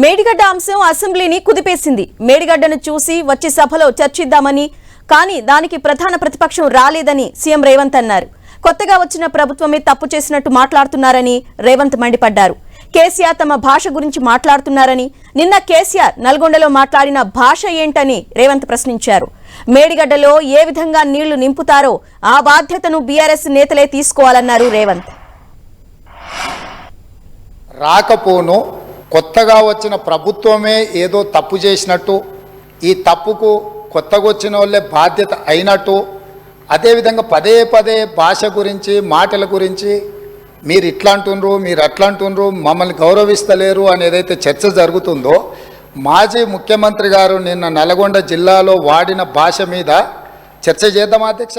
మేడిగడ్డ అంశం అసెంబ్లీని కుదిపేసింది. మేడిగడ్డను చూసి వచ్చే సభలో చర్చిద్దామని కానీ దానికి ప్రధాన ప్రతిపక్షం రాలేదని సీఎం రేవంత్ అన్నారు. కొత్తగా వచ్చిన ప్రభుత్వమే తప్పు చేసినట్టు మాట్లాడుతున్నారని రేవంత్ మండిపడ్డారు. కేసీఆర్ తమ భాష గురించి మాట్లాడుతున్నారని నిన్న కేసీఆర్ నల్గొండలో మాట్లాడిన భాష ఏంటని రేవంత్ ప్రశ్నించారు. మేడిగడ్డలో ఏ విధంగా నీళ్ళు నింపుతారో ఆ బాధ్యతను బీఆర్ఎస్ నేతలే తీసుకోవాలన్నారు రేవంత్. రాకపోను కొత్తగా వచ్చిన ప్రభుత్వమే ఏదో తప్పు చేసినట్టు ఈ తప్పుకు కొత్తగా వచ్చిన వాళ్ళే బాధ్యత అయినట్టు అదేవిధంగా పదే పదే భాష గురించి మాటల గురించి మీరు ఇట్లా అంటుండ్రు మీరు అట్లా అంటుండ్రు మమ్మల్ని గౌరవిస్తలేరు అని ఏదైతే చర్చ జరుగుతుందో మాజీ ముఖ్యమంత్రి గారు నిన్న నల్గొండ జిల్లాలో వాడిన భాష మీద చర్చ చేద్దామా అధ్యక్ష?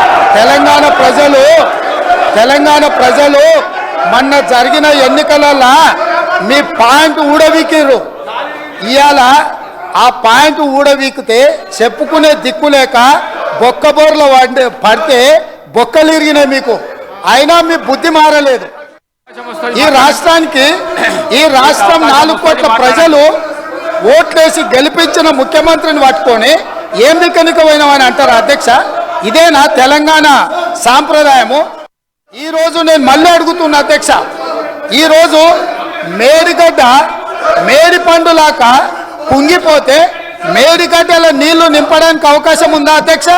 తెలంగాణ ప్రజలు తెలంగాణ ప్రజలు మొన్న జరిగిన ఎన్నికలలో మీ పాయింట్ ఊడవీకిర్రు. ఇవాళ ఆ పాయింట్ ఊడవీకితే చెప్పుకునే దిక్కు లేక బొక్కబోర్ల వండి పడితే బొక్కలు ఇరిగినాయి మీకు. అయినా మీ బుద్ధి మారలేదు. ఈ రాష్ట్రానికి ఈ రాష్ట్రం నాలుగు కోట్ల ప్రజలు ఓట్లేసి గెలిపించిన ముఖ్యమంత్రిని పట్టుకొని ఏం దిక్కనికపోయినామని అంటారు అధ్యక్ష? ఇదేనా తెలంగాణ సాంప్రదాయము? ఈ రోజు నేను మళ్ళీ అడుగుతున్నా అధ్యక్ష. ఈరోజు మేడిగడ్డ మేడి పండులాక కుంగిపోతే మేడిగడ్డల నీళ్ళు నింపడానికి అవకాశం ఉందా అధ్యక్ష?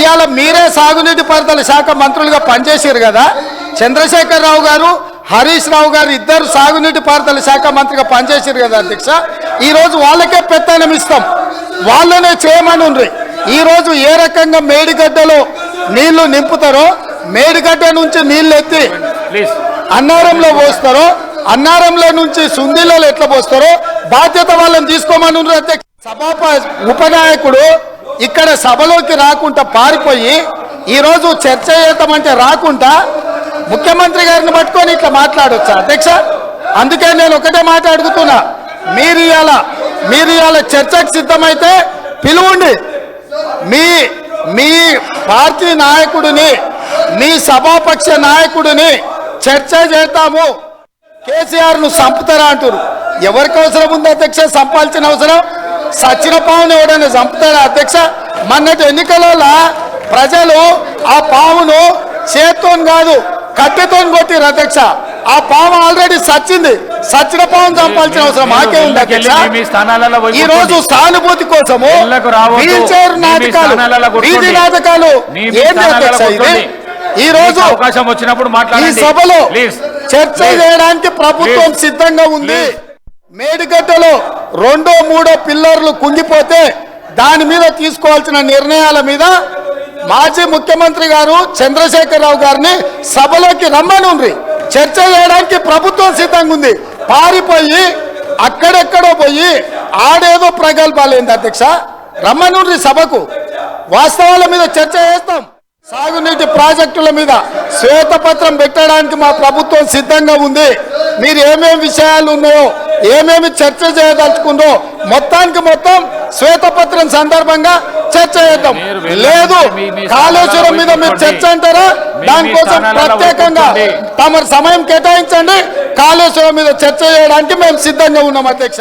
ఇవాళ మీరే సాగునీటి పారుదల శాఖ మంత్రులుగా పనిచేశారు కదా. చంద్రశేఖర్ రావు గారు హరీష్ రావు గారు ఇద్దరు సాగునీటి పారుదల శాఖ మంత్రిగా పనిచేశారు కదా అధ్యక్ష. ఈరోజు వాళ్ళకే పెత్తనం ఇస్తాం. వాళ్ళనే చేయమని ఉండ్రి ఈ రోజు ఏ రకంగా మేడిగడ్డలో నీళ్ళు నింపుతారో మేడిగడ్డ నుంచి నీళ్ళు ఎత్తి అన్నారంలో పోస్తారో అన్నారంలో నుంచి సుందీలలో ఎట్లా పోస్తారో బాధ్యత వాళ్ళని తీసుకోమని. సభాప ఉపనాయకుడు ఇక్కడ సభలోకి రాకుండా పారిపోయి ఈ రోజు చర్చ చేద్దామంటే రాకుండా ముఖ్యమంత్రి గారిని పట్టుకొని ఇట్లా మాట్లాడొచ్చా? అధ్యక్ష అందుకే నేను ఒకటే మాట అడుగుతున్నా. మీరు ఇవాళ మీరు ఇవాళ చర్చకు సిద్ధమైతే పిలువండి. మీ మీ పార్టీ నాయకుడిని మీ సభాపక్ష నాయకుడిని చర్చ చేద్దాము. కేసీఆర్ను చంపుతారా అంటారు ఎవరికి అవసరం ఉంది అధ్యక్ష? చంపాల్సిన అవసరం? సచిన పావును ఎవడైనా చంపుతారా అధ్యక్ష? మొన్నటి ఎన్నికలలో ప్రజలు ఆ పావును చేత్తో కాదు కట్టెతో కొట్టిరు అధ్యక్ష. ఆ పాము ఆల్రెడీ సచ్చింది సచిన పావును చంపాల్సిన అవసరం మాకే ఉంది అధ్యక్ష ఈ రోజు. సానుభూతి కోసము. వీల్ చైర్ నాటకాలు. వీధి నాటకాలు ఏంటి అధ్యక్ష ఇది. ఈ రోజు అవకాశం వచ్చినప్పుడు ఈ సభలో చర్చ. చేయడానికి ప్రభుత్వం. సిద్ధంగా ఉంది. మేడిగడ్డలో రెండో మూడో పిల్లర్లు కుంగిపోతే దాని మీద తీసుకోవాల్సిన నిర్ణయాల మీద మాజీ ముఖ్యమంత్రి గారు చంద్రశేఖరరావు గారిని సభలోకి రమ్మనుండ్రి చర్చ చేయడానికి ప్రభుత్వం సిద్ధంగా ఉంది. పారిపోయి అక్కడెక్కడో పోయి ఆడేదో ప్రగల్భాలు ఏంటి అధ్యక్ష? రమ్మనుండ్రి సభకు వాస్తవాల మీద చర్చ చేస్తాం. సాగునీటి ప్రాజెక్టుల మీద శ్వేతపత్రం పెట్టడానికి మా ప్రభుత్వం సిద్ధంగా ఉంది. మీరు ఏమేమి విషయాలు ఉన్నాయో ఏమేమి చర్చ చేయదలుచుకుందో మొత్తానికి మొత్తం శ్వేతపత్రం సందర్భంగా చర్చ చేద్దాం. లేదు కాళేశ్వరం మీద మీరు. చర్చ అంటారా దానికోసం ప్రత్యేకంగా. తమ సమయం కేటాయించండి కాళేశ్వరం మీద చర్చ చేయడానికి మేము సిద్ధంగా ఉన్నాం అధ్యక్ష